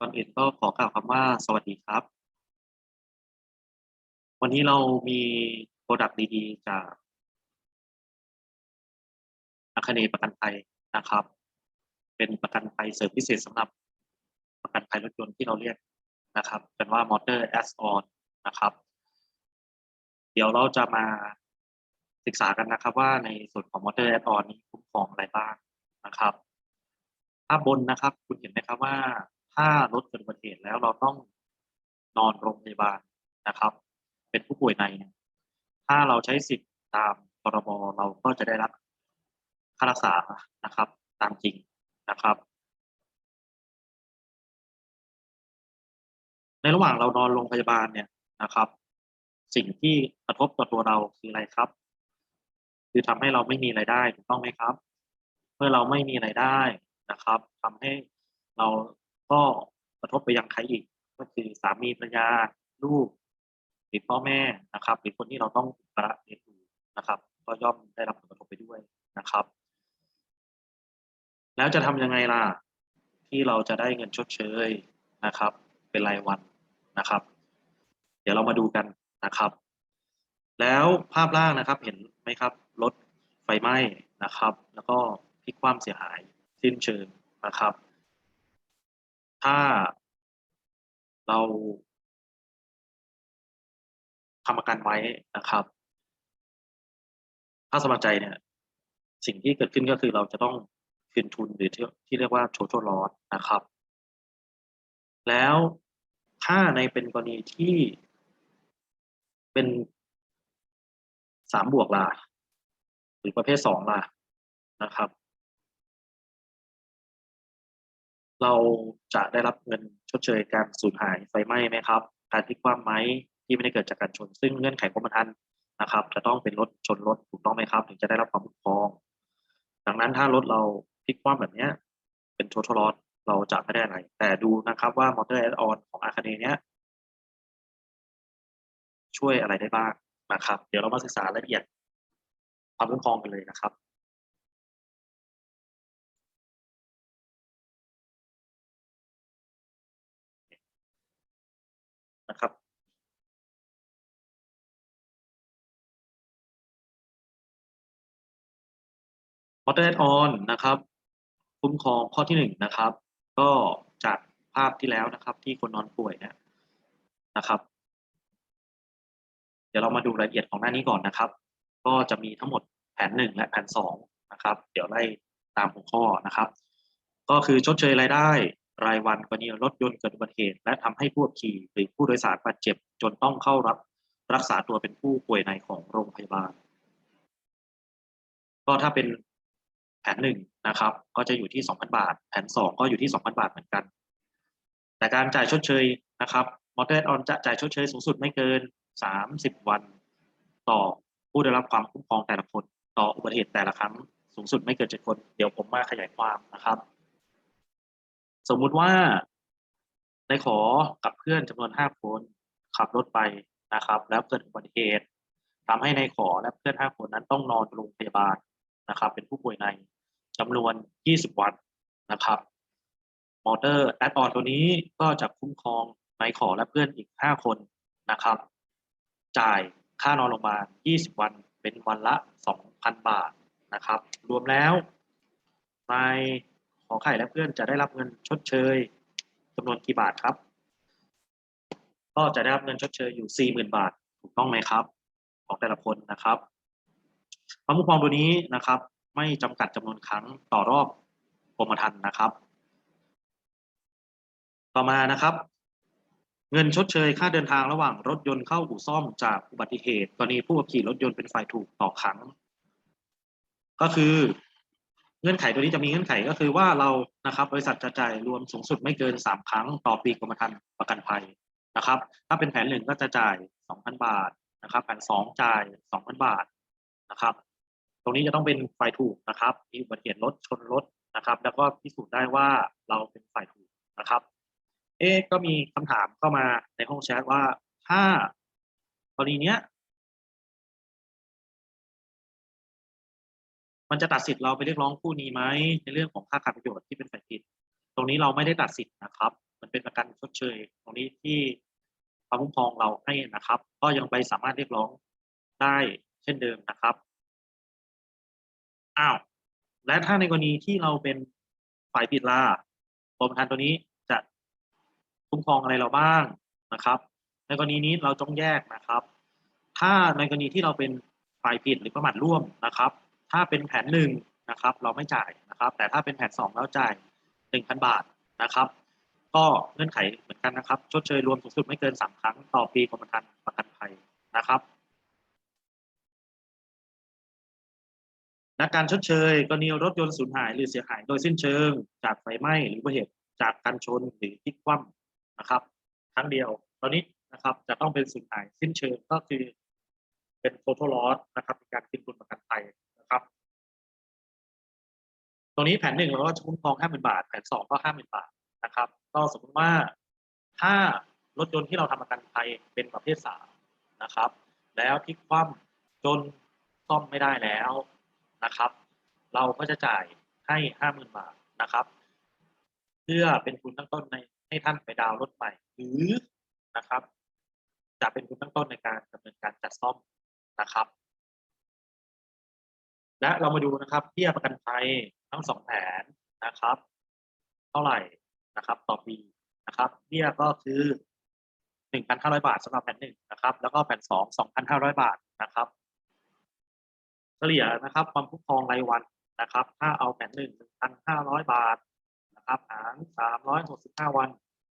ก่อนอื่นก็ขอกล่าวคำว่าสวัสดีครับ วันนี้เรามีโปรดักต์ดีๆ จากอาคเนประกันภัยนะครับ เป็นประกันภัยเสริมพิเศษสำหรับประกันภัยรถยนต์ที่เราเรียกนะครับเป็นว่า Motor as on นนะครับ เดี๋ยวเราจะมาศึกษากันนะครับว่าในส่วนของ Motor as on นี้คุ้มครองอะไรบ้างนะครับภาพบนนะครับ คุณเห็นไหมครับว่า ถ้ารถเกิดอุบัติเหตุแล้วเราต้องนอนโรงพยาบาลนะครับ เป็นผู้ป่วยใน ถ้าเราใช้สิทธิ์ตามพรบเราก็จะได้รับค่ารักษานะครับ ตามจริงนะครับ ในระหว่างเรานอนโรงพยาบาลเนี่ยนะครับ สิ่งที่กระทบต่อตัวเราคืออะไรครับ คือทำให้เราไม่มีรายได้ถูกต้องไหมครับ เมื่อเราไม่มีรายได้นะครับทำให้เรา ก็กระทบไปยังใครอีก ก็คือสามีภรรยาลูกหรือพ่อแม่นะครับหรือคนที่เราต้องอุปการะเลี้ยงดูนะครับ ก็ย่อมได้รับผลกระทบไปด้วยนะครับ แล้วจะทำยังไงล่ะที่เราจะได้เงินชดเชยนะครับ เป็นรายวันนะครับ เดี๋ยวเรามาดูกันนะครับ แล้วภาพล่างนะครับเห็นไหมครับรถไฟไหม้นะครับ แล้วก็พลิกคว่ำเสียหายสิ้นเชิงนะครับ ถ้าเราทำประกันไว้นะครับ ถ้าสมัครใจเนี่ย สิ่งที่เกิดขึ้นก็คือเราจะต้องคืนทุนหรือที่ที่เรียกว่าโชว์โชลอสนะครับ แล้วถ้าในเป็นกรณีที่เป็นสามบวกล่ะหรือประเภทสองล่ะนะครับ เราจะได้รับเงินชดเชยการสูญหายไฟไหม้ไหมครับ การพลิกคว่ำไหมที่ไม่ได้เกิดจากการชน ซึ่งเงื่อนไขกรมธรรม์นะครับ จะต้องเป็นรถชนรถถูกต้องไหมครับ ถึงจะได้รับความคุ้มครอง ดังนั้นถ้ารถเราพลิกคว่ำแบบนี้เป็นโชทลอสเราจะไม่ได้อะไร แต่ดูนะครับว่ามอเตอร์แอดออนของอาคาเนเนี้ยช่วยอะไรได้บ้างนะครับ เดี๋ยวเรามาศึกษารายละเอียดความคุ้มครองกันเลยนะครับ นะครับมอเตอร์แอดออนนะครับ คุ้มครองข้อที่หนึ่งนะครับ ก็จากภาพที่แล้วนะครับ ที่คนนอนป่วยเนี่ยนะครับ เดี๋ยวเรามาดูรายละเอียดของหน้านี้ก่อนนะครับ ก็จะมีทั้งหมดแผนหนึ่งและแผนสองนะครับ เดี๋ยวไล่ตามหัวข้อนะครับ ก็คือชดเชยรายได้ รายวันกรณีรถยนต์เกิดอุบัติเหตุ และทำให้ผู้ขี่หรือผู้โดยสารบาดเจ็บ จนต้องเข้ารับรักษาตัวเป็นผู้ป่วยในของโรงพยาบาล ก็ถ้าเป็นแผนหนึ่งนะครับ ก็จะอยู่ที่ 2,000 บาท แผนสองก็อยู่ที่ 2,000 บาทเหมือนกัน แต่การจ่ายชดเชยนะครับมอเตอร์ออนจะจ่ายชดเชยสูงสุดไม่เกิน 30 วัน ต่อผู้ได้รับความคุ้มครองแต่ละคน ต่ออุบัติเหตุแต่ละครั้งสูงสุดไม่เกินเจ็ดคน เดี๋ยวผมมาขยายความนะครับ สมมุติว่าได้ขอกับเพื่อนจำนวน5คนขับรถไปนะครับ แล้วเกิดอุบัติเหตุทำให้ในายขอและเพื่อน5คนนั้นต้องนอนโรงพยาบาลนะครับ เป็นผู้ป่วยในจำนวน20วันนะครับมอเตอร์แอดออนตัวนี้ก็จะคุ้มครองนายขอและเพื่อนอีก5คนนะครับ จ่ายค่านอนโรงพยาบาล20วันเป็นวันละ2,000บาทนะครับ รวมแล้วนาย อไข่และเพื่อนจะได้รับเงินชดเชยจำนวนกี่บาทครับ ก็จะได้รับเงินชดเชยอยู่ 40,000 บาท ถูกต้องไหมครับ ของแต่ละคนนะครับความคุ้มครองตัวนี้นะครับ ไม่จำกัดจำนวนครั้งต่อรอบกรมธรรม์นะครับ ต่อมานะครับ เงินชดเชยค่าเดินทางระหว่างรถยนต์เข้าอู่ซ่อมจากอุบัติเหตุกรณีผู้ขับขี่รถยนต์เป็นฝ่ายถูกต่อครั้งก็คือ เงื่อนไขตัวนี้จะมีเงื่อนไขก็คือว่าเรานะครับบริษัทจะจ่ายรวมสูงสุดไม่เกินสามครั้งต่อปีกรมธรรม์ประกันภัยนะครับ ถ้าเป็นแผนหนึ่งก็จะจ่ายสองพันบาทนะครับแผนสองจ่ายสองพันบาทนะครับ ตรงนี้จะต้องเป็นฝ่ายถูกนะครับมีอุบัติเหตุรถชนรถนะครับ แล้วก็พิสูจน์ได้ว่าเราเป็นฝ่ายถูกนะครับ เอ๊ก็มีคำถามเข้ามาในห้องแชทว่าถ้ากรณีเนี้ย มันจะตัดสิทธิ์เราไปเรียกร้องคู่นี้ไหมในเรื่องของค่าขาดประโยชน์ที่เป็นฝ่ายผิด ตรงนี้เราไม่ได้ตัดสิทธิ์นะครับ มันเป็นประกันชดเชย ตรงนี้ที่ความคุ้มครองเราให้นะครับ ก็ยังไปสามารถเรียกร้องได้เช่นเดิมนะครับอ้าวและถ้าในกรณีที่เราเป็นฝ่ายผิดล่ะกรมธรรม์ตัวนี้จะคุ้มครองอะไรเราบ้างนะครับ ในกรณีนี้เราต้องแยกนะครับ ถ้าในกรณีที่เราเป็นฝ่ายผิดหรือประมาทร่วมนะครับ ถ้าเป็นแผนหนึ่งนะครับ เราไม่จ่ายนะครับ แต่ถ้าเป็นแผนสองแล้วจ่ายหนึ่งพันบาทนะครับ ก็เงื่อนไขเหมือนกันนะครับ ชดเชยรวมสูงสุดไม่เกินสามครั้งต่อปีกรมธรรม์ประกันภัยนะครับและการชดเชยกรณีรถยนต์สูญหายหรือเสียหายโดยสิ้นเชิง จากไฟไหม้หรืออุบัติเหตุจากการชนหรือพลิกคว่ำนะครับครั้งเดียวตอนนี้นะครับ จะต้องเป็นสูญหายสิ้นเชิงก็คือเป็น total loss นะครับในการคืนทุนประกันภัย ตรงนี้แผนหนึ่งเราก็จะคุ้มครองห้าหมื่นบาท แผนสองก็ห้าหมื่นบาทนะครับ ก็สมมติว่าถ้ารถยนต์ที่เราทำประกันภัยเป็นประเภทสามนะครับ แล้วพลิกคว่ำจนซ่อมไม่ได้แล้วนะครับ เราก็จะจ่ายให้ห้าหมื่นบาทนะครับ เพื่อเป็นทุนตั้งต้นในให้ท่านไปดาวน์รถใหม่ หรือนะครับ จะเป็นทุนตั้งต้นในการดำเนินการจัดซ่อมนะครับ และเรามาดูนะครับเบี้ยประกันภัย ทั้งสองแผนนะครับ เท่าไหร่นะครับ ต่อปีนะครับเบี้ยก็คือหนึ่งพันห้าร้อยบาทสำหรับแผนหนึ่งนะครับ แล้วก็แผนสองสองพันห้าร้อยบาทนะครับ เฉลี่ยนะครับ ความคุ้มครองรายวันนะครับ ถ้าเอาแผนหนึ่งหนึ่งพันห้าร้อยบาทนะครับหารสามร้อยหกสิบห้าวัน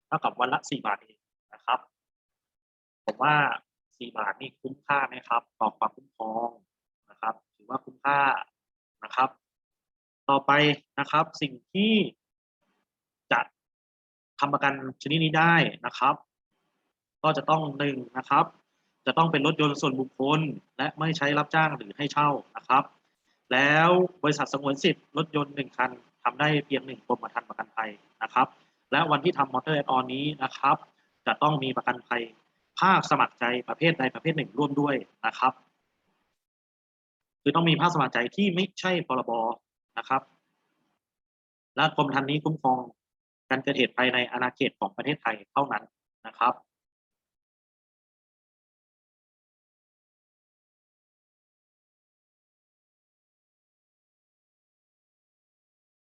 เท่ากับวันละสี่บาทเองนะครับ ผมว่าสี่บาทนี่คุ้มค่าไหมครับ ต่อความคุ้มครองนะครับ ถือว่าคุ้มค่า ต่อไปนะครับ สิ่งที่จะทำประกันชนิดนี้ได้นะครับ ก็จะต้องหนึ่งนะครับ จะต้องเป็นรถยนต์ส่วนบุคคล และไม่ใช้รับจ้างหรือให้เช่านะครับ แล้วบริษัทสงวนสิทธิ์รถยนต์หนึ่งคันทำได้เพียงหนึ่งกรมธรรม์ประกันภัยนะครับ และวันที่ทำมอเตอร์แอดออนนี้นะครับ จะต้องมีประกันภัยภาคสมัครใจประเภทใดประเภทหนึ่งร่วมด้วยนะครับ คือต้องมีภาคสมัครใจที่ไม่ใช่พรบ นะครับและกรมธรรม์นี้คุ้มครองการเกิดเหตุภายในอาณาเขตของประเทศไทยเท่านั้นนะครับ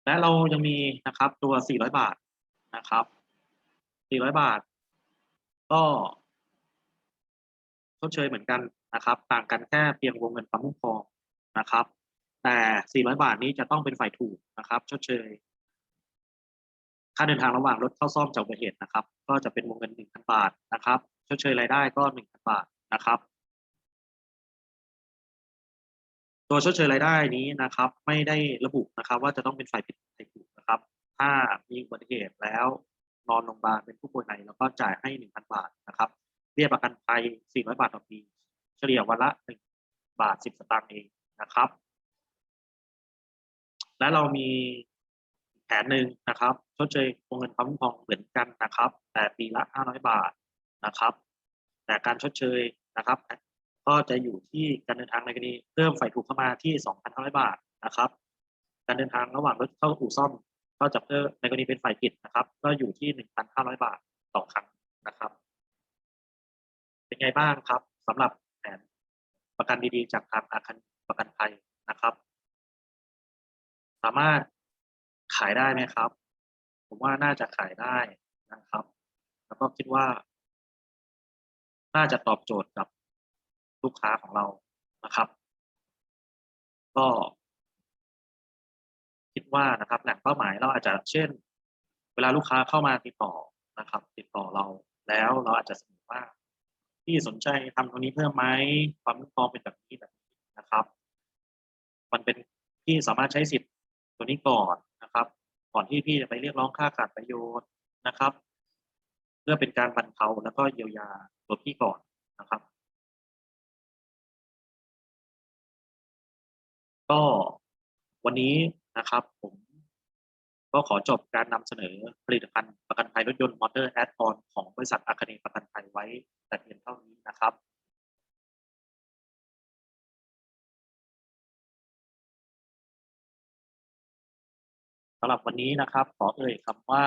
และเรายังมีนะครับตัว 400 บาทนะครับ 400 บาท ก็ชดเชยเหมือนกันนะครับ ต่างกันแค่เพียงวงเงินความคุ้มครองนะครับ แต่ 400 บาทนี้จะต้องเป็นฝ่ายถูกนะครับชดเชย ค่าเดินทางระหว่างรถเข้าซ่อมจากอุบัติเหตุนะครับ ก็จะเป็นวงเงิน 1,000 บาทนะครับชดเชยรายได้ก็ 1,000 บาทนะครับ ตัวชดเชยรายได้นี้นะครับ ไม่ได้ระบุนะครับ ว่าจะต้องเป็นฝ่ายผิดฝ่ายถูกนะครับ ถ้ามีอุบัติเหตุแล้วนอนโรงพยาบาลเป็นผู้ป่วยในแล้วก็จ่ายให้ 1,000 บาทนะครับเบี้ยประกันภัย400 บาทต่อปี เฉลี่ยวันละ1บาท 10 สตางค์เองนะครับ และเรามีแผนหนึ่งนะครับชดเชยวงเงินความคุ้มครองเหมือนกันนะครับ แต่ปีละ 500 บาทนะครับ แต่การชดเชยนะครับ ก็จะอยู่ที่การเดินทางในกรณีเพิ่มฝ่ายถูกเข้ามาที่ 2,500 บาทนะครับ การเดินทางระหว่างรถเข้าอู่ซ่อม ก็จะเพิ่มในกรณีเป็นฝ่ายผิดนะครับ ก็อยู่ที่ 1,500 บาทต่อครั้งนะครับ เป็นไงบ้างครับสำหรับแผนประกันดีๆ จากทางอาคารประกันภัย สามารถขายได้ไหมครับ ผมว่าน่าจะขายได้นะครับ แล้วก็คิดว่า น่าจะตอบโจทย์กับลูกค้าของเรานะครับ ก็ คิดว่านะครับแหล่งเป้าหมายเราอาจจะเช่น เวลาลูกค้าเข้ามาติดต่อนะครับ ติดต่อเราแล้วเราอาจจะเสนอว่าพี่สนใจทำตรงนี้เพิ่มไหมความคุ้มครองเป็นแบบนี้แบบนี้นะครับ มันเป็นพี่สามารถใช้สิทธิ์ ตัวนี้ก่อนนะครับ ก่อนที่พี่จะไปเรียกร้องค่าขาดประโยชน์นะครับ เพื่อเป็นการบรรเทาแล้วก็เยียวยาตัวพี่ก่อนนะครับ ก็วันนี้นะครับผมก็ขอจบการนำเสนอผลิตภัณฑ์ประกันภัยรถยนต์มอเตอร์แอดออนของบริษัทอาคเนประกันภัยไว้ สำหรับวันนี้นะครับ ขอเอ่ยคำว่า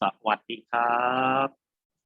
สวัสดีครับ